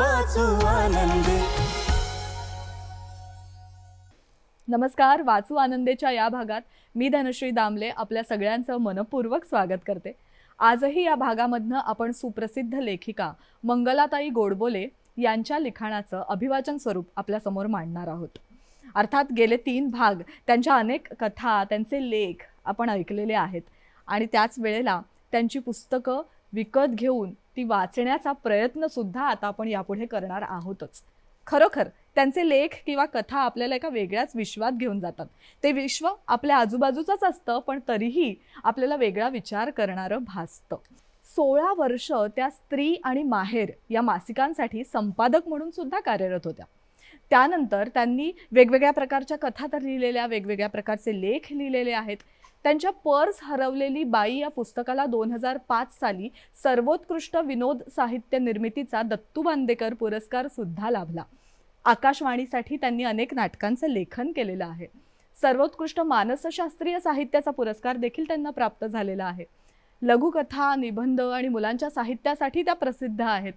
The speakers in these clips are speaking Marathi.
वाचू आनंदी. नमस्कार वाचू आनंदेच्या या भागात मी धनश्री दामले आपल्या सगळ्यांचं मनपूर्वक स्वागत करते. आजही या भागामधनं आपण सुप्रसिद्ध लेखिका मंगलाताई गोडबोले यांच्या लिखाणाचं अभिवाचन स्वरूप आपल्यासमोर मांडणार आहोत. अर्थात गेले तीन भाग त्यांच्या अनेक कथा त्यांचे लेख आपण ऐकलेले आहेत आणि त्याच वेळेला त्यांची पुस्तकं विकत घेऊन ती वाचण्याचा प्रयत्न सुद्धा आता आपण यापुढे करणार आहोतच. खरोखर त्यांचे लेख किंवा कथा आपल्याला एका वेगळ्याच विश्वात घेऊन जातात. ते विश्व आपल्या आजूबाजूचंच असतं पण तरीही आपल्याला वेगळा विचार करणारं भासतं. सोळा वर्ष त्या स्त्री आणि माहेर या मासिकांसाठी संपादक म्हणून सुद्धा कार्यरत होत्या. त्यानंतर त्यांनी वेगवेगळ्या प्रकारच्या कथा तर लिहिलेल्या वेगवेगळ्या प्रकारचे लेख लिहिलेले आहेत. त्यांच्या पर्स हरवलेली बाई या पुस्तकाला दोन हजार पाच साली सर्वोत्कृष्ट विनोद साहित्य निर्मितीचा दत्तू बांदेकर पुरस्कार सुद्धा लाभला. आकाशवाणीसाठी त्यांनी अनेक नाटकांचं लेखन केलेलं आहे. सर्वोत्कृष्ट मानसशास्त्रीय साहित्याचा पुरस्कार देखील त्यांना प्राप्त झालेला आहे. लघुकथा निबंध आणि मुलांच्या साहित्यासाठी त्या प्रसिद्ध आहेत.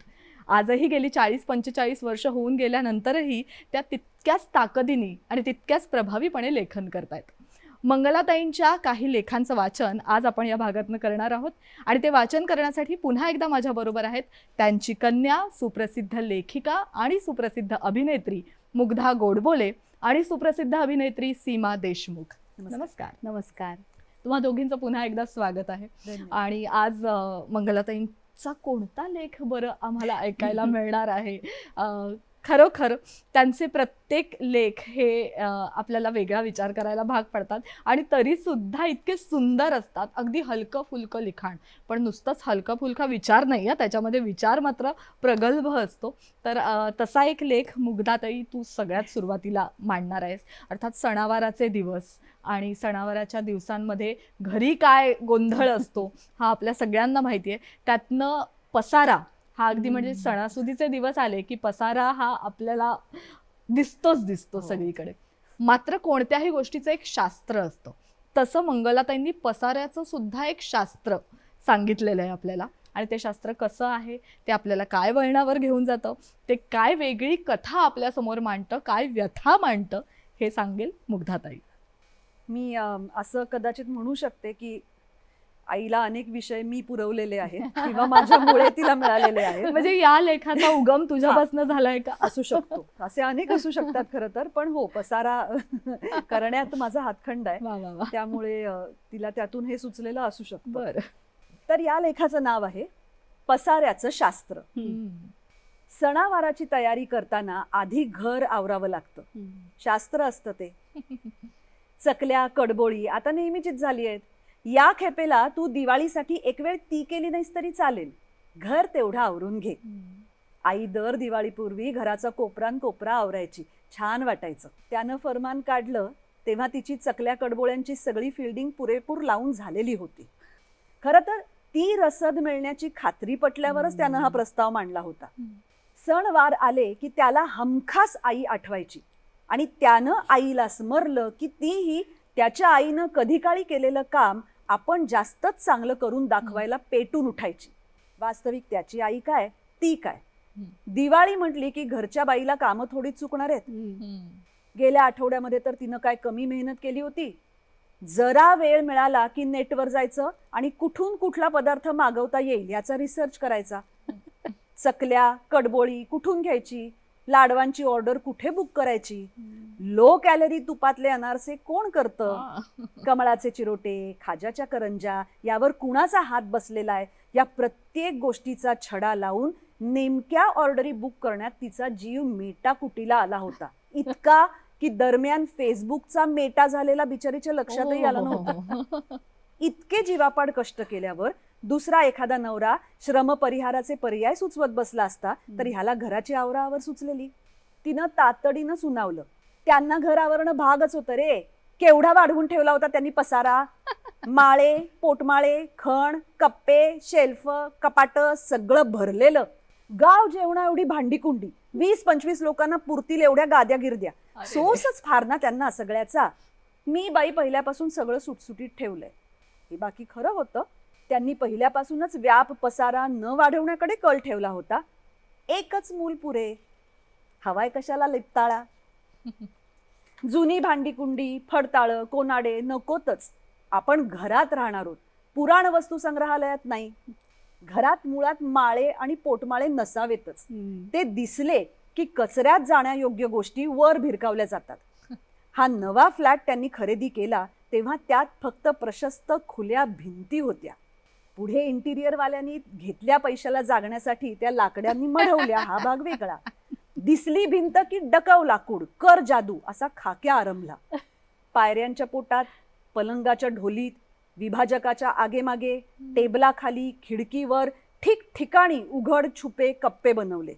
आजही गेली चाळीस पंचेचाळीस वर्ष होऊन गेल्यानंतरही त्या तितक्याच ताकदीने आणि तितक्याच प्रभावीपणे लेखन करतायत. मंगलाताईंच्या काही लेखांचं वाचन आज आपण या भागातनं करणार आहोत. आणि ते वाचन करण्यासाठी पुन्हा एकदा माझ्याबरोबर आहेत त्यांची कन्या सुप्रसिद्ध लेखिका आणि सुप्रसिद्ध अभिनेत्री मुग्धा गोडबोले आणि सुप्रसिद्ध अभिनेत्री सीमा देशमुख. नमस्कार. नमस्कार. तुम्हा दोघींचं पुन्हा एकदा स्वागत आहे. आणि आज मंगलाताईंचा कोणता लेख बरं आम्हाला ऐकायला मिळणार आहे? खरोखर त्यांचे प्रत्येक लेख हे आपल्याला वेगळा विचार करायला भाग पडतात. आणि तरीसुद्धा इतके सुंदर असतात. अगदी हलकं फुलकं लिखाण. पण नुसतंच हलका फुलका विचार नाही आहे त्याच्यामध्ये विचार मात्र प्रगल्भ असतो. तर तसा एक लेख मुग्धातही तू सगळ्यात सुरुवातीला मांडणार आहेस. अर्थात सणावाराचे दिवस आणि सणावाराच्या दिवसांमध्ये घरी काय गोंधळ असतो हा आपल्या सगळ्यांना माहिती आहे. त्यातनं पसारा हा अगदी म्हणजे. सणासुदीचे दिवस आले की पसारा हा आपल्याला दिसतोच दिसतो हो. सगळीकडे. मात्र कोणत्याही गोष्टीचं एक शास्त्र असतं. तसं मंगलाताईंनी पसाऱ्याचं सुद्धा एक शास्त्र सांगितलेलं आहे आपल्याला. आणि ते शास्त्र कसं आहे? ते आपल्याला काय वळणावर घेऊन जातं? ते काय वेगळी कथा आपल्यासमोर मांडतं? काय व्यथा मांडतं? हे सांगेल मुग्धाताई. मी असं कदाचित म्हणू शकते की आईला अनेक विषय मी पुरवलेले आहेत किंवा माझ्यामुळे तिला मिळालेले आहेत. म्हणजे या लेखाचा उगम तुझ्यापासून झालाय का? असू शकतो. असे अनेक असू शकतात खरं तर पण हो पसारा करण्यात माझा हातखंड आहे. त्यामुळे तिला त्यातून हे सुचलेलं असू शकतं. बर. तर या लेखाचं नाव आहे पसाऱ्याचं शास्त्र. सणावाराची तयारी करताना आधी घर आवरावं लागतं. शास्त्र असतं ते. चकल्या कडबोळी आता नेहमीचीच झाली आहेत. या खेपेला तू दिवाळीसाठी एक वेळ ती केली नाहीस तरी चालेल. घर तेवढं आवरून घे. आई दर दिवाळीपूर्वी घराचा कोपरान कोपरा आवरायची. छान वाटायचं. त्यानं फरमान काढलं तेव्हा तिची चकल्या कडबोळ्यांची सगळी फिल्डिंग पुरेपूर लावून झालेली होती. खरं तर ती रसद मिळण्याची खात्री पटल्यावरच त्यानं हा प्रस्ताव मांडला होता. सणवार आले की त्याला हमखास आई आठवायची. आणि त्यानं आईला स्मरलं की तीही त्याच्या आईनं कधी काळी केलेलं काम आपण जास्तच चांगलं करून दाखवायला पेटून उठायची. वास्तविक त्याची आई काय? ती काय? दिवाळी म्हटली की घरच्या बाईला कामं थोडी चुकणार आहेत. गेल्या आठवड्यामध्ये तर तिनं काय कमी मेहनत केली होती. जरा वेळ मिळाला की नेटवर जायचं आणि कुठून कुठला पदार्थ मागवता येईल याचा रिसर्च करायचा. चकल्या कडबोळी कुठून घ्यायची? लाडवांची ऑर्डर कुठे बुक करायची? लो कॅलरी तुपातले अनारसे कोण करतं? हा. कमळाचे चिरोटे खाजाच्या करंजा यावर कुणाचा हात बसलेला आहे? या प्रत्येक गोष्टीचा छडा लावून नेमक्या ऑर्डरी बुक करण्यात तिचा जीव मेटाकुटीला आला होता. इतका की दरम्यान फेसबुकचा मेटा झालेला बिचारीच्या लक्षातही आला नव्हता. इतके जीवापाड कष्ट केल्यावर दुसरा एखादा नवरा श्रमपरिहाराचे पर्याय सुचवत बसला असता तर ह्याला घराची आवरावर सुचलेली. तिनं तातडीनं सुनावलं. त्यांना घर आवरणं भागच होतं रे. केवढा वाढवून ठेवला होता त्यांनी पसारा. माळे पोटमाळे खण कप्पे शेल्फ कपाट सगळं भरलेलं. गाव जेवणा एवढी भांडी कुंडी वीस पंचवीस लोकांना पुरतील एवढ्या गाद्या गिरद्या. सोसच फार ना त्यांना सगळ्याचा. मी बाई पहिल्यापासून सगळं सुटसुटीत ठेवलंय. हे बाकी खरं होतं त्यांनी पहिल्यापासूनच व्याप पसारा न वाढवण्याकडे कल ठेवला होता. एकच मूल पुरे. हवाय कशाला लिपताळा? जुनी भांडी कुंडी फडताळं कोनाडे नकोतच. आपण घरात राहणार आहोत. पुराण वस्तू संग्रहालयात नाही. घरात मुळात माळे आणि पोटमाळे नसावेतच. ते दिसले की कचऱ्यात जाण्यायोग्य गोष्टी वर भिरकावल्या जातात. हा नवा फ्लॅट त्यांनी खरेदी केला तेव्हा त्यात फक्त प्रशस्त खुल्या भिंती होत्या. पुढे इंटिरियर वाल्यांनी घेतल्या पैशाला जागण्यासाठी त्या लाकड्यांनी मढवल्या. हा भाग वेगळा. दिसली भिंत की डकाव लाकूड कर जादू असा खाक्या आरंभला. पायऱ्यांच्या पोटात पलंगाच्या ढोलीत विभाजकाच्या आगेमागे टेबलाखाली खिडकीवर ठिकठिकाणी उघड छुपे कप्पे बनवले.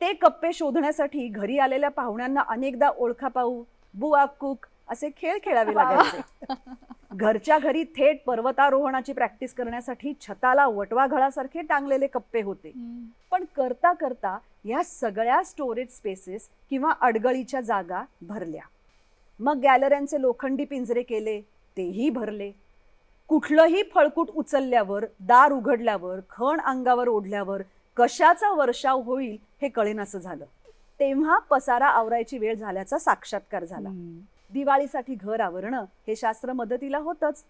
ते कप्पे शोधण्यासाठी घरी आलेल्या पाहुण्यांना अनेकदा ओळखापाऊ बुवा कुक असे खेळ खेळावे लागायचे. घरच्या घरी थेट पर्वतारोहणाची प्रॅक्टिस करण्यासाठी छताला वटवा घळासारखे टांगलेले कप्पे होते. पण करता करता या सगळ्या स्टोरेज स्पेसेस किंवा अडगळीच्या जागा भरल्या. मग गॅलऱ्यांचे लोखंडी पिंजरे केले तेही भरले. कुठलंही फळकूट उचलल्यावर दार उघडल्यावर खण अंगावर ओढल्यावर कशाचा वर्षाव होईल हे कळेनासं झालं. तेव्हा पसारा आवरायची वेळ झाल्याचा साक्षात्कार झाला. दिवाळीसाठी घर आवरणं हे शास्त्र मदतीला होतच.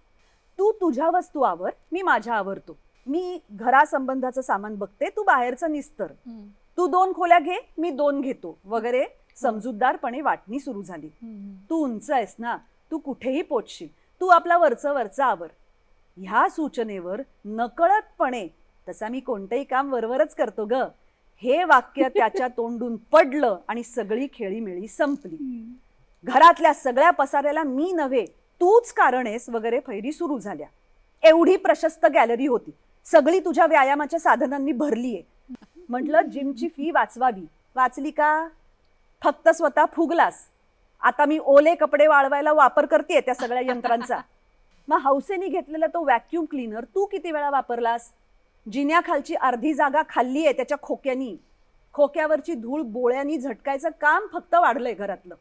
तू तुझ्या वस्तू आवर मी माझ्या आवरतो. मी घरासंबंधाचं सामान बघते तू बाहेरचं निस्तर. तू दोन खोल्या घे मी दोन घेतो. वगैरे समजूतदारपणे वाटणी सुरू झाली. तू उंच आहेस ना तू कुठेही पोचशील तू आपला वरचं वरचं आवर. ह्या सूचनेवर नकळतपणे तसा मी कोणतंही काम वरवरच करतो ग. हे वाक्य त्याच्या तोंडून पडलं आणि सगळी खेळीमेळी संपली. घरातल्या सगळ्या पसाऱ्याला मी नव्हे तूच कारण आहेस वगैरे फैरी सुरू झाल्या. एवढी प्रशस्त गॅलरी होती. सगळी तुझ्या व्यायामाच्या साधनांनी भरलीये. म्हटलं जिमची फी वाचवावी. वाचली का? फक्त स्वतः फुगलास. आता मी ओले कपडे वाळवायला वापर करते त्या सगळ्या यंत्रांचा. मग हौसेने घेतलेला तो व्हॅक्यूम क्लीनर तू किती वेळा वापरलास? जिन्याखालची अर्धी जागा खाल्ली आहे त्याच्या खोक्यानी. खोक्यावरची धूळ बोळ्यांनी झटकायचं काम फक्त वाढलंय घरातलं.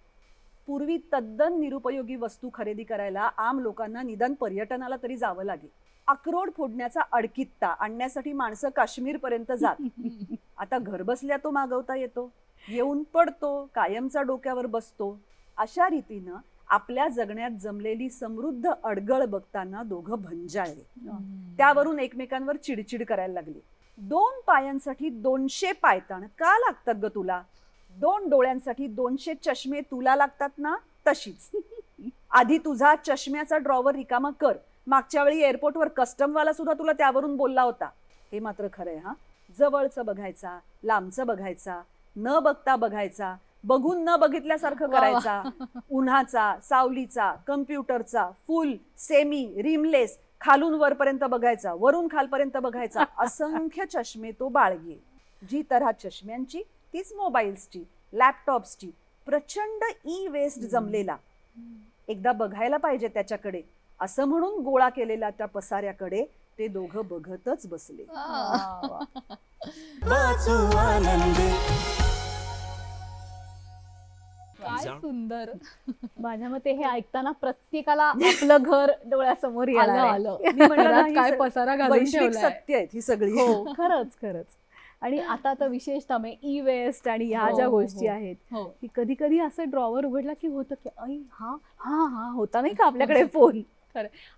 पूर्वी तद्दन निरुपयोगी वस्तू खरेदी करायला आम लोकांना निदान पर्यटनाला तरी जावं लागे अक्रोड फोडण्याचा अडकित्ता आणण्यासाठी माणसं काश्मीर पर्यंत जात. आता घरबसल्या तो मागवता येतो. येऊन पडतो कायमचा डोक्यावर बसतो. अशा रीतीनं आपल्या जगण्यात जमलेली समृद्ध अडगळ बघताना दोघं भंजाळले त्यावरून एकमेकांवर चिडचिड करायला लागली. दोन पायांसाठी दोनशे पायताण का लागतात ग तुला? दोन डोळ्यांसाठी दोनशे चष्मे तुला लागतात ना? तशीच. आधी तुझा चष्म्याचा ड्रॉवर रिकामा कर. मागच्या वेळी एअरपोर्टवर कस्टमवाला सुद्धा तुला त्यावरून बोलला होता. हे मात्र खरंय हा. जवळचं बघायचा लांबचं बघायचा न बघता बघायचा बघून न बघितल्यासारखं. करायचा उन्हाचा सावलीचा कम्प्युटरचा फुल सेमी रिमलेस खालून वरपर्यंत बघायचा वरून खालपर्यंत बघायचा असंख्य चष्मे तो बाळगे जी तऱ्हा चष्म्यांची तीच मोबाईल्सची लॅपटॉप्सची प्रचंड ई वेस्ट जमलेला. एकदा बघायला पाहिजे त्याच्याकडे. असं म्हणून गोळा केलेला त्या पसाऱ्याकडे ते दोघं बघतच बसले. काय सुंदर. माझ्या मते हे ऐकताना प्रत्येकाला आपलं घर डोळ्यासमोर आहे. आलं. ही काय पसारा घालून सत्य आहेत ही सगळी. हो खरंच खरंच. आणि आता तर विशेषतः ई वेस्ट आणि ह्या हो, ज्या हो, गोष्टी हो. आहेत की कधी कधी असं ड्रॉवर उघडला की होतं की ऐ हा हा हा होता नाही का आपल्याकडे फोन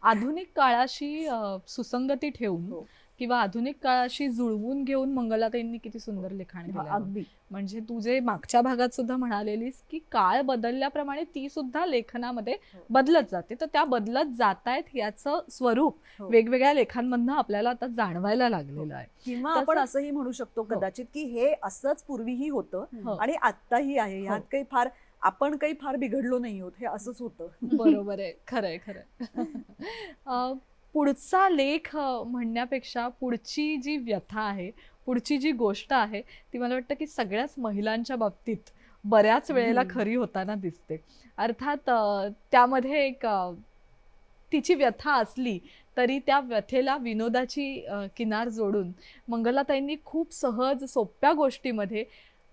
आधुनिक काळाशी सुसंगती ठेवून. किंवा आधुनिक काळाशी जुळवून घेऊन मंगलाताईंनी किती सुंदर लिखाण. अगदी म्हणजे तू जे मागच्या भागात सुद्धा म्हणालेलीस की काळ बदलल्याप्रमाणे ती सुद्धा लेखनामध्ये हो. बदलत जाते तर त्या बदलत जातायत याचं स्वरूप हो. वेगवेगळ्या लेखांमधनं आपल्याला आता जाणवायला लागलेलं आहे किंवा आपण असंही म्हणू शकतो कदाचित की हे असंच पूर्वीही होतं हो. आणि आत्ताही आहे ह्यात हो. काही फार आपण काही फार बिघडलो नाही होत हे असंच होतं बरोबर आहे खरंय खरंय पुढचा लेख म्हणण्यापेक्षा पुढची जी व्यथा आहे पुढची जी गोष्ट आहे ती मला वाटतं की सगळ्याच महिलांच्या बाबतीत बऱ्याच वेळेला. खरी होताना दिसते अर्थात त्यामध्ये एक तिची व्यथा असली तरी त्या व्यथेला विनोदाची किनार जोडून मंगलाताईंनी खूप सहज सोप्या गोष्टीमध्ये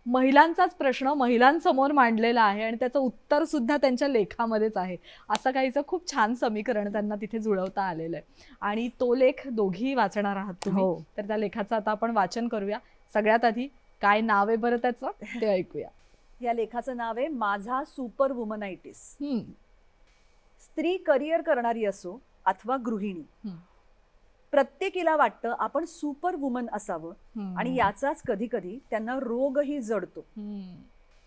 महिलांचाच प्रश्न महिलांसमोर मांडलेला आहे आणि त्याचं उत्तर सुद्धा त्यांच्या लेखामध्येच आहे. असं काहीचं खूप छान समीकरण त्यांना तिथे जुळवता आलेलं आहे. आणि तो लेख दोघी वाचणार आहात तुम्ही. हो. तर त्या लेखाचं आता आपण वाचन करूया. सगळ्यात आधी काय नाव आहे बरं त्याचं? ते ऐकूया. या लेखाचं नाव आहे माझा सुपर वुमनायटिस हम्म, स्त्री करिअर करणारी असो अथवा गृहिणी. प्रत्येकीला वाटतं आपण सुपर वुमन असावं. आणि याचाच कधी कधी त्यांना रोगही जडतो.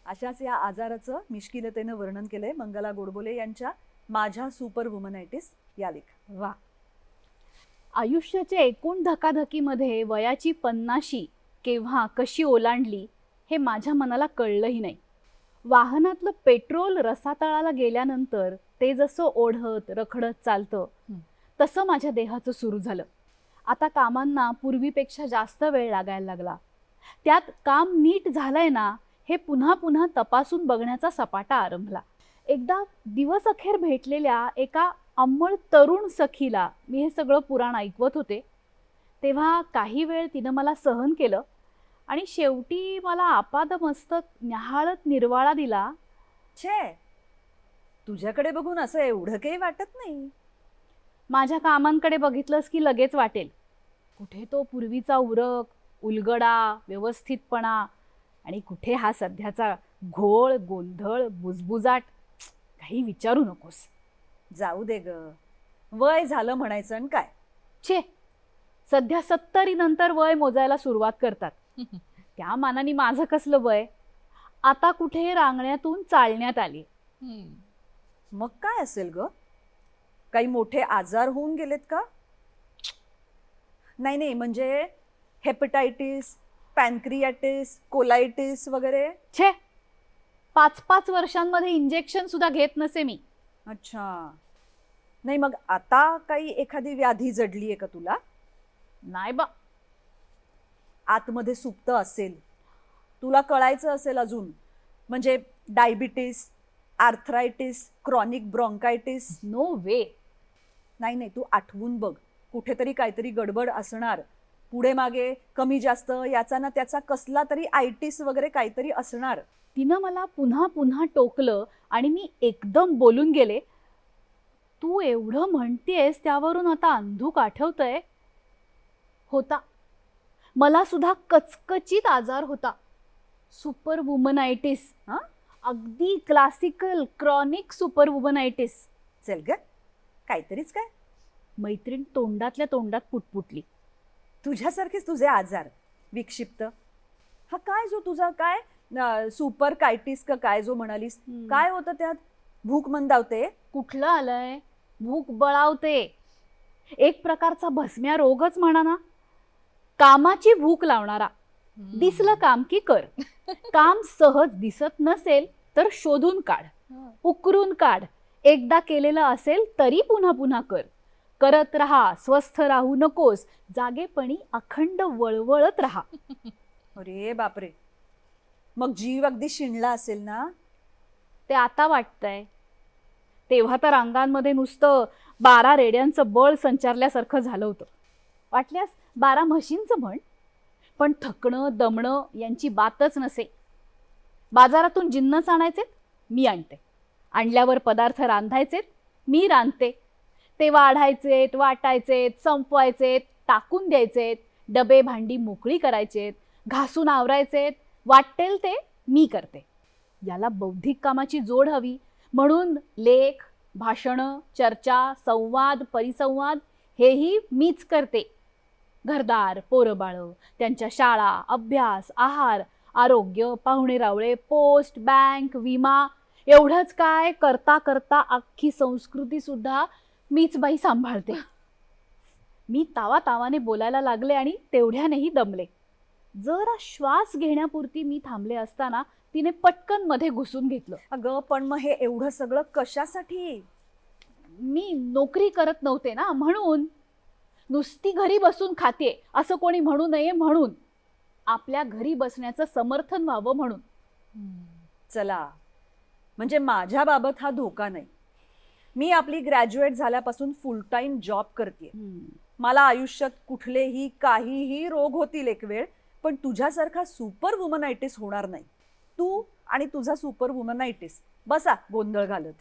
अशाच या आजाराचं मिश्किलतेनं वर्णन केलंय मंगला गोडबोले यांच्या माझ्या सुपर वुमनायटिस या लेख वा आयुष्याच्या एकूण धकाधकीमध्ये वयाची पन्नाशी केव्हा कशी ओलांडली हे माझ्या मनाला कळलंही नाही वाहनातलं पेट्रोल रसातळाला गेल्यानंतर ते जसं ओढत रखडत चालतं. तसं माझ्या देहाचं सुरू झालं आता कामांना पूर्वीपेक्षा जास्त वेळ लागायला लागला. त्यात काम नीट झालंय ना हे पुन्हा पुन्हा तपासून बघण्याचा सपाटा आरंभला. एकदा दिवस अखेर भेटलेल्या एका अंमळ तरुण सखीला मी हे सगळं पुराण ऐकवत होते. तेव्हा काही वेळ तिनं मला सहन केलं आणि शेवटी मला आपादमस्तक न्याहाळत निर्वाळा दिला छे! तुझ्याकडे बघून असं एवढं काही वाटत नाही. माझ्या कामांकडे बघितलंस की लगेच वाटेल. कुठे तो पूर्वीचा उरक उलगडा व्यवस्थितपणा? आणि कुठे हा सध्याचा घोळ गोंधळ बुजबुजाट? काही विचारू नकोस. जाऊ दे ग. वय झालं म्हणायचं आणि काय? छे! सध्या सत्तरी नंतर वय मोजायला सुरुवात करतात. त्या मानाने माझं कसलं वय? आता कुठे रांगण्यातून चालण्यात आली. मग काय असेल ग? काही मोठे आजार होऊन गेलेत का? नाही नाही म्हणजे हेपटायटिस पॅनक्रियाटिस कोलायटिस वगैरे? छे पाच पाच वर्षांमध्ये इंजेक्शन सुद्धा घेत नसे मी. अच्छा. नाही मग आता काही एखादी व्याधी जडली आहे का तुला? नाही बा. आतमध्ये सुप्त असेल. तुला कळायचं असेल अजून. म्हणजे diabetes arthritis chronic bronchitis no way नाही नाही तू आठवून बघ. कुठेतरी काहीतरी गडबड असणार. पुढे मागे कमी जास्त याचा ना त्याचा कसला तरी आयटिस वगैरे काहीतरी असणार. तिनं मला पुन्हा पुन्हा टोकलं आणि मी एकदम बोलून गेले. तू एवढं म्हणतेस त्यावरून आता अंधूक आठवतंय? होता. मला सुद्धा कचकचित आजार होता. सुपर वुमनायटिस हं? अगदी क्लासिकल क्रॉनिक सुपर वुमनायटिस चल ग. काहीतरीच काय? मैत्रीण तोंडातल्या तोंडात पुटपुटली. तुझ्यासारखेच तुझे आजार विक्षिप्त. हा काय जो तुझा काय सुपर कायटिस का काय जो म्हणालीस काय होतं त्यात? भूक मंदावते? कुठलं आलंय? भूक बळावते. एक प्रकारचा भस्म्या रोगच म्हणा ना कामाची भूक लावणारा. दिसलं काम की कर. काम सहज दिसत नसेल तर शोधून काढ. उकरून काढ. एकदा केलेलं असेल तरी पुन्हा पुन्हा कर. करत राहा स्वस्थ राहू नकोस जागेपणी अखंड वळवळत राहा. अरे बापरे. मग जीव अगदी शिणला असेल ना? ते आता वाटतंय. तेव्हा तर अंगांमध्ये नुसतं बारा रेड्यांचं बळ संचारल्यासारखं झालं होतं. वाटल्यास बारा म्हशींचं म्हण पण थकणं दमणं यांची बातच नसे. बाजारातून जिन्नस आणायचे मी आणते. आणल्यावर पदार्थ रांधायचे मी रांधते. ते वाढायचेत वाटायचेत संपवायचेत टाकून द्यायचेत डबे भांडी मोकळी करायचेत घासून आवरायचेत वाटेल ते मी करते. याला बौद्धिक कामाची जोड हवी. म्हणून लेख भाषणं चर्चा संवाद परिसंवाद हेही मीच करते. घरदार पोरबाळं त्यांच्या शाळा अभ्यास आहार आरोग्य पाहुणे रावळे पोस्ट बँक विमा एवढंच काय करता करता अख्खी संस्कृतीसुद्धा मीच बाई सांभाळते. मी तावा तावाने बोलायला लागले आणि तेवढ्यानेही दमले. जरा श्वास घेण्यापुरती मी थांबले असताना तिने पटकनमध्ये घुसून घेतलं. अगं पण मग हे एवढं सगळं कशासाठी? मी नोकरी करत नव्हते ना म्हणून. नुसती घरी बसून खाते असं कोणी म्हणू नये म्हणून. आपल्या घरी बसण्याचं समर्थन व्हावं म्हणून. चला. म्हणजे माझ्या बाबत हा धोका नाही. मी आपली ग्रॅज्युएट झाल्यापासून फुल टाइम जॉब करते मला आयुष्यात कुठलेही काहीही रोग होतील एक वेळ पण तुझ्यासारखा सुपर वुमनायटिस होणार नाही. तू आणि तुझा सुपर वुमनायटिस बसा गोंधळ घालत.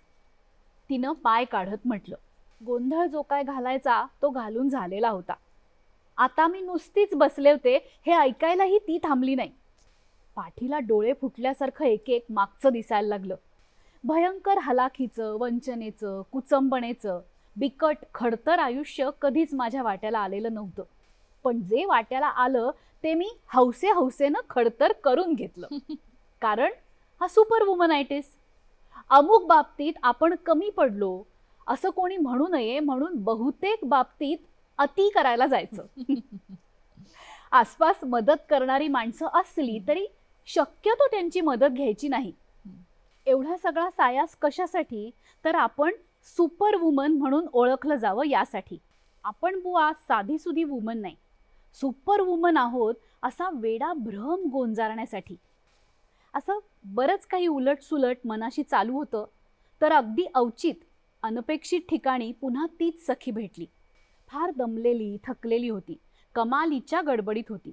तिनं पाय काढत म्हटलं. गोंधळ जो काय घालायचा तो घालून झालेला होता. आता मी नुसतीच बसले होते हे ऐकायलाही ती थांबली नाही. पाठीला डोळे फुटल्यासारखं एक एक मागचं दिसायला लागलं. भयंकर हलाखीचं वंचनेचं कुचंबणेचं बिकट खडतर आयुष्य कधीच माझ्या वाट्याला आलेलं नव्हतं. पण जे वाट्याला आलं ते मी हौसे हौसेनं खडतर करून घेतलं. कारण हा सुपर वुमनायटिस अमुक बाबतीत आपण कमी पडलो असं कोणी म्हणू नये म्हणून बहुतेक बाबतीत अति करायला जायचं. आसपास मदत करणारी माणसं असली तरी शक्यतो त्यांची मदत घ्यायची नाही. एवढा सगळा सायास कशासाठी? तर आपण सुपर वुमन म्हणून ओळखलं जावं यासाठी. आपण बुवा साधी सुधी वुमन नाही. सुपर वुमन आहोत असा वेडा भ्रम गोंजारण्यासाठी. असं बरंच काही उलटसुलट मनाशी चालू होतं तर अगदी अवचित अनपेक्षित ठिकाणी पुन्हा तीच सखी भेटली. फार दमलेली थकलेली होती. कमालीच्या गडबडीत होती.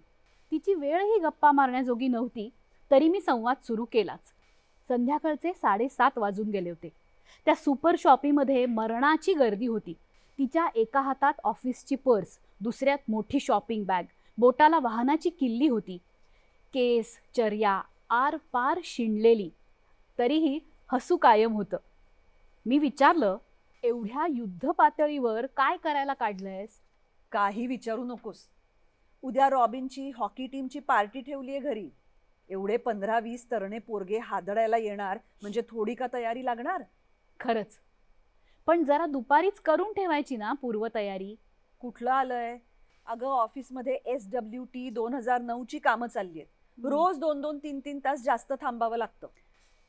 तिची वेळही गप्पा मारण्याजोगी नव्हती तरी मी संवाद सुरू केलाच. संध्याकाळचे साडेसात वाजून गेले होते. त्या सुपर शॉपीमध्ये मरणाची गर्दी होती. तिच्या एका हातात ऑफिसची पर्स दुसऱ्यात मोठी शॉपिंग बॅग बोटाला वाहनाची किल्ली होती. केस चर्या आर पार शिणलेली. तरीही हसू कायम होतं. मी विचारलं एवढ्या युद्ध पातळीवर काय करायला काढलंयस? काही विचारू नकोस. उद्या रॉबिनची हॉकी टीमची पार्टी ठेवली आहे घरी. एवढे पंधरा वीस तरणे पोरगे हादडायला येणार म्हणजे थोडी का तयारी लागणार? खरंच. पण जरा दुपारीच करून ठेवायची ना पूर्वतयारी. कुठलं आलंय? अगं ऑफिसमध्ये एस डब्ल्यू टी दोन हजार नऊची कामं चालली आहेत रोज दोन दोन तीन तीन तास जास्त थांबावं लागतं.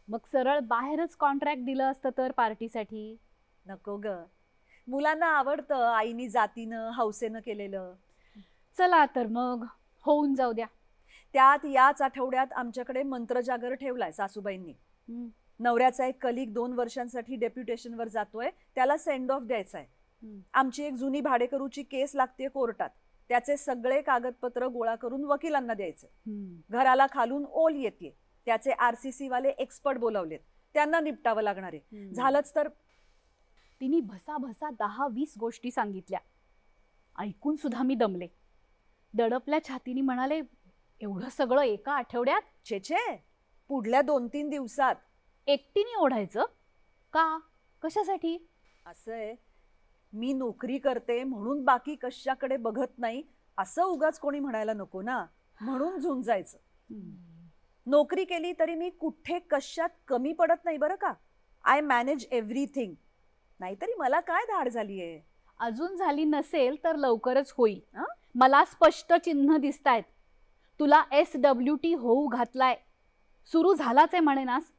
मग सरळ बाहेरच कॉन्ट्रॅक्ट दिलं असतं तर पार्टीसाठी? नको ग. मुलांना आवडतं आईनी जातीनं हौसेनं केलेलं. चला तर मग. होऊन जाऊ द्या. त्यात याच आठवड्यात आमच्याकडे मंत्रजागर ठेवलाय सासूबाईंनी. नवऱ्याचा एक कलिक दोन वर्षांसाठी डेप्युटेशनवर जातोय त्याला सेंड ऑफ द्यायचा आहे. आमची एक जुनी भाडेकरूची केस लागते कोर्टात. त्याचे सगळे कागदपत्र गोळा करून वकिलांना द्यायचे. घराला खालून ओल येते त्याचे आरसीसी वाले एक्सपर्ट बोलावलेत. त्यांना निपटावं लागणार. आहे झालंच तर तिने भसा भसा दहा वीस गोष्टी सांगितल्या. ऐकून सुद्धा मी दमले. दडपल्या छातीने म्हणाले एवढं सगळं एका आठवड्यात? छे छे. पुढल्या दोन तीन दिवसात. एकटीने ओढायचं? का? कशासाठी? असं आहे. मी नोकरी करते म्हणून बाकी कशाकडे बघत नाही असं उगाच कोणी म्हणायला नको ना. म्हणून झुंजायचं नोकरी केली तरी मी कुठे कशात कमी पडत नाही बरं का. आय मॅनेज एव्हरीथिंग नाहीतरी मला काय धाड झाली आहे? अजून झाली नसेल तर लवकरच होईल? मला स्पष्ट चिन्ह दिसतायत. तुला एस डब्ल्यू टी होऊ घातलाय. सुरू झालाच आहे म्हणेनास.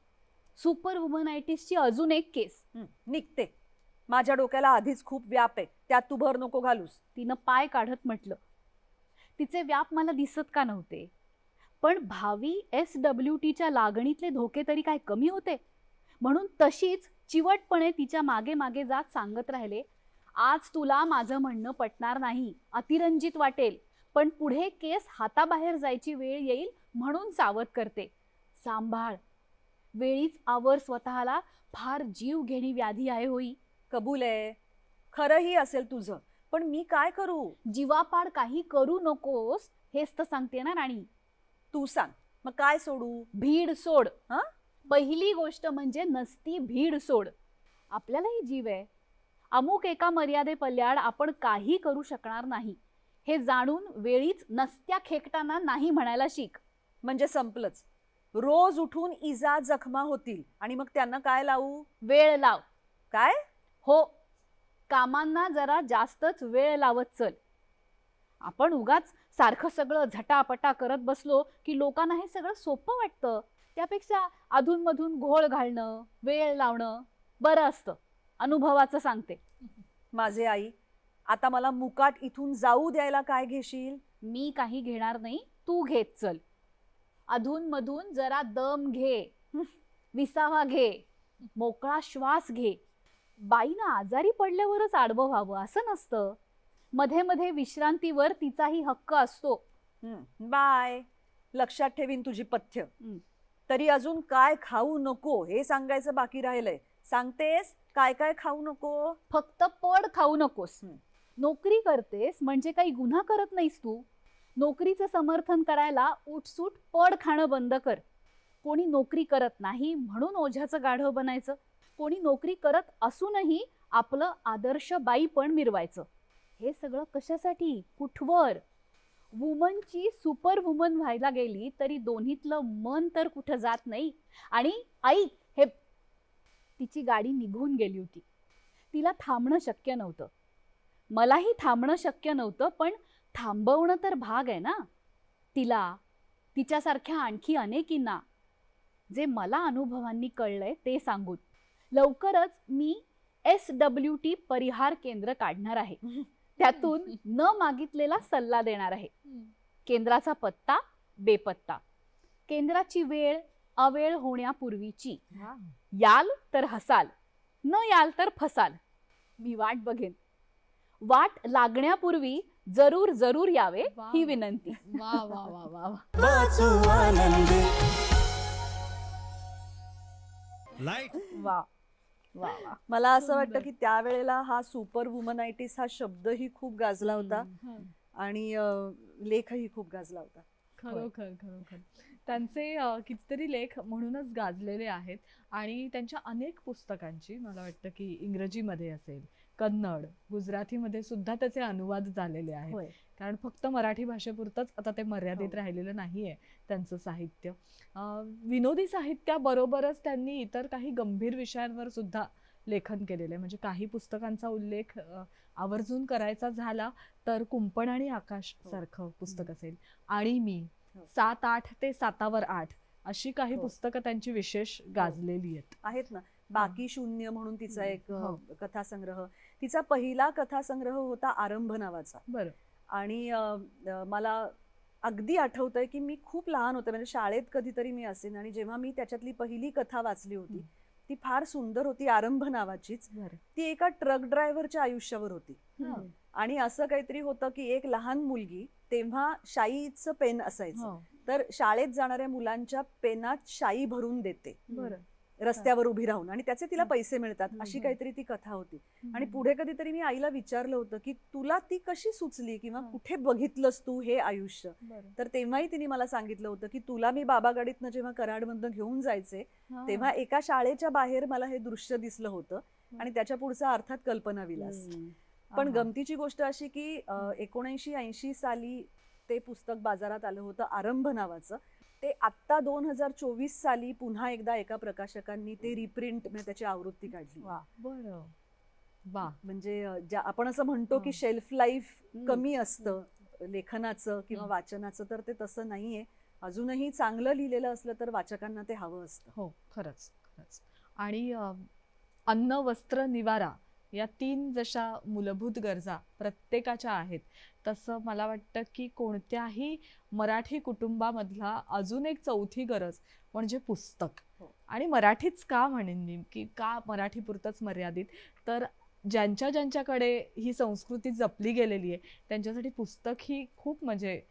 सुपर वुमनायटिसची अजून एक केस. निघते. माझ्या डोक्याला आधीच खूप व्याप आहे. त्यात तू भर नको घालूस. तिनं पाय काढत म्हटलं. तिचे व्याप मला दिसत का नव्हते? पण भावी एस डब्ल्यू टीच्या लागणीतले धोके तरी काय कमी होते? म्हणून तशीच चिवटपणे तिच्यामागे मागे जात सांगत राहिले आज तुला माझं म्हणणं पटणार नाही. अतिरंजित वाटेल. पण पुढे केस हाताबाहेर जायची वेळ येईल म्हणून सावध करते. सांभाळ. वेळीच आवर स्वतःला फार जीव घेणी व्याधी आहे होई. कबूल आहे. खरंही असेल तुझं पण मी काय करू? जीवापाड काही करू नकोस हेच तर सांगते ना राणी. तू सांग मग काय सोडू? भीड सोड. हं? पहिली गोष्ट म्हणजे नसती भीड सोड. आपल्यालाही जीव आहे. अमुक एका मर्यादे पल्याड आपण काही करू शकणार नाही. हे जाणून वेळीच नसत्या खेकटाना नाही म्हणायला शिक. म्हणजे संपलंच. रोज उठून इजा जखमा होतील. आणि मग त्यांना काय लावू? वेळ लाव. काय? हो. कामांना जरा जास्तच वेळ लावत चल. आपण उगाच सारखं सगळं झटापटा करत बसलो की लोकांना हे सगळं सोपं वाटतं. त्यापेक्षा अधूनमधून घोळ घालणं वेळ लावणं बरं असतं. अनुभवाचं सांगते. माझे आई आता मला मुकाट इथून जाऊ द्यायला काय घेशील? मी काही घेणार नाही तू घेत चल. अधूनमधून जरा दम घे. विसावा घे. मोकळा श्वास घे. बाईनं आजारी पडल्यावरच आडवं व्हावं असं नसतं. मध्ये मध्ये विश्रांतीवर तिचाही हक्क असतो. बाय. लक्षात ठेवीन तुझी पथ्य. तरी अजून काय खाऊ नको हे सांगायचं बाकी राहिलंय. सांगतेस काय काय खाऊ नको? फक्त पड खाऊ नकोस. नोकरी करतेस म्हणजे काही गुन्हा करत नाहीस तू. नोकरीचं समर्थन करायला उठसूट पड खाणं बंद कर. कोणी नोकरी करत नाही म्हणून ओझ्याचं गाढव बनायचं. कोणी नोकरी करत असूनही आपलं आदर्श बाई पण मिरवायचं. हे सगळं कशासाठी? कुठवर? वुमनची सुपर वुमन व्हायला गेली तरी दोन्हीतलं मन तर कुठं जात नाही. आणि आई हे तिची गाडी निघून गेली होती. तिला थांबणं शक्य नव्हतं. मलाही थांबणं शक्य नव्हतं पण थांबवणं तर भाग आहे ना. तिला तिच्यासारख्या आणखी अनेकींना जे मला अनुभवांनी कळलंय ते सांगून. लवकरच मी एस डब्ल्यू टी परिहार केंद्र काढणार आहे. त्यातून न मागितलेला सल्ला देणार आहे. केंद्राचा पत्ता बेपत्ता. केंद्राची वेळ अवेळ होण्यापूर्वीची. याल तर हसाल न याल तर फसाल. मी वाट बघेन. वाट लागण्यापूर्वी जरूर जरूर यावे. ही विनंती. वा वा वा वा वा. वाचू आनंदी. लाइट वा. वा वा. मला असं वाटतं की त्यावेळेला हा सुपर वुमनायटिस हा शब्दही खूप गाजला होता. आणि अं, लेखही खूप गाजला होता. खरोखर खरोखर त्यांचे अ, कितीतरी लेख म्हणूनच गाजलेले आहेत. आणि त्यांच्या अनेक पुस्तकांची मला वाटतं की इंग्रजीमध्ये असेल कन्नड. गुजरातीमध्ये सुद्धा त्याचे अनुवाद झालेले आहेत. कारण फक्त मराठी भाषेपुरतंच आता ते मर्यादित हो. राहिलेलं नाहीये त्यांचं साहित्य. विनोदी साहित्याबरोबरच त्यांनी इतर काही गंभीर विषयांवर सुद्धा लेखन केलेलं आहे. म्हणजे काही पुस्तकांचा उल्लेख आवर्जून करायचा झाला तर कुंपण आणि आकाश हो. सारखं पुस्तक असेल. आणि मी हो. सात आठ ते सातावर आठ अशी काही. पुस्तकं त्यांची विशेष गाजलेली आहेत. आहेत ना. बाकी शून्य म्हणून तिचा एक. कथासंग्रह. तिचा पहिला कथासंग्रह होता आरंभ नावाचा. बरं. आणि मला अगदी आठवतंय की मी खूप लहान होते म्हणजे शाळेत कधीतरी मी असेन आणि जेव्हा मी त्याच्यातली पहिली कथा वाचली होती. ती फार सुंदर होती आरंभ नावाचीच. बरं. ती एका ट्रक ड्रायव्हरच्या आयुष्यावर होती. हं. आणि असं काहीतरी होतं की एक लहान मुलगी तेव्हा शाईचं पेन असायचं. हो. तर शाळेत जाणाऱ्या मुलांच्या पेनात शाई भरून देते. बरं. रस्त्यावर उभी राहून आणि त्याचे तिला पैसे मिळतात अशी. काहीतरी ती कथा होती आणि पुढे कधीतरी मी आईला विचारलं होतं की तुला ती कशी सुचली किंवा. कुठे बघितलंस तू हे आयुष्य तर तेव्हाही तिने मला सांगितलं होतं की तुला मी बाबा गाडीतनं जेव्हा कराडमधनं घेऊन जायचे. तेव्हा एका शाळेच्या बाहेर मला हे दृश्य दिसलं होतं आणि त्याच्या पुढचा अर्थात कल्पना विलास. पण. गमतीची गोष्ट अशी की एकोणऐंशी ऐंशी साली ते पुस्तक बाजारात आलं होतं आरंभ नावाचं ते आत्ता दोन हजार चोवीस साली पुन्हा एकदा एका प्रकाशकांनी ते रिप्रिंट म्हणजे त्याची आवृत्ती काढली. वा बरं. वा. म्हणजे ज्या आपण असं म्हणतो की. Shelf life. कमी असतं लेखनाचं किंवा. वाचनाचं तर ते तसं नाहीये. अजूनही चांगलं लिहिलेलं असलं तर वाचकांना ते हवं असतं. हो खरंच खरंच. आणि अन्न वस्त्र निवारा या तीन जशा मूलभूत गरजा प्रत्येकाच्या आहेत. तसं मला वाटतं की कोणत्याही मराठी कुटुंबामधला अजून एक चौथी गरज म्हणजे पुस्तक. हो. आणि मराठीच का म्हणेन मी? की का मराठीपुरतंच मर्यादित? तर ज्यांच्या ज्यांच्याकडे ही संस्कृती जपली गेलेली आहे त्यांच्यासाठी पुस्तक ही खूप म्हणजे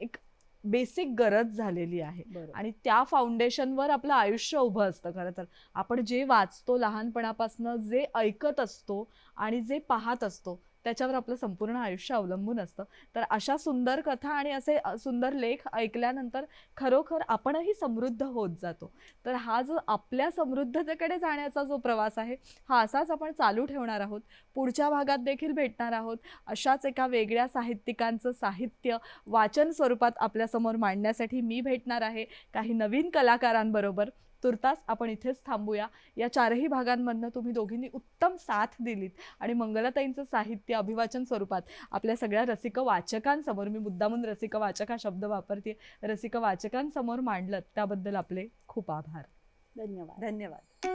एक बेसिक गरज झालेली आहे. आणि त्या फाउंडेशनवर आपलं आयुष्य उभं असतं खरं तर. आपण जे वाचतो लहानपणापासून जे ऐकत असतो आणि जे पाहत असतो त्याच्यावर आपलं संपूर्ण आयुष्य अवलंबून असतं. तर अशा सुंदर कथा आणि असे सुंदर लेख ऐकल्यानंतर खरोखर आपणही समृद्ध होत जातो. तर हा जो आपल्या समृद्धतेकडे जाण्याचा जो प्रवास आहे हा असाच आपण चालू ठेवणार आहोत. पुढच्या भागात देखील भेटणार आहोत. अशाच एका वेगळ्या साहित्यिकांचं साहित्य वाचन स्वरूपात आपल्यासमोर मांडण्यासाठी मी भेटणार आहे. काही नवीन कलाकारांबरोबर तुर्तास आपण इथेच थांबूया. या चारही भागांमधनं तुम्ही दोघींनी उत्तम साथ दिलीत आणि मंगलाताईंचं साहित्य अभिवाचन स्वरूपात आपल्या सगळ्या रसिक वाचकांसमोर मी मुद्दामून रसिक वाचक हा शब्द वापरते रसिक वाचकांसमोर मांडलं त्याबद्दल आपले खूप आभार. धन्यवाद. धन्यवाद.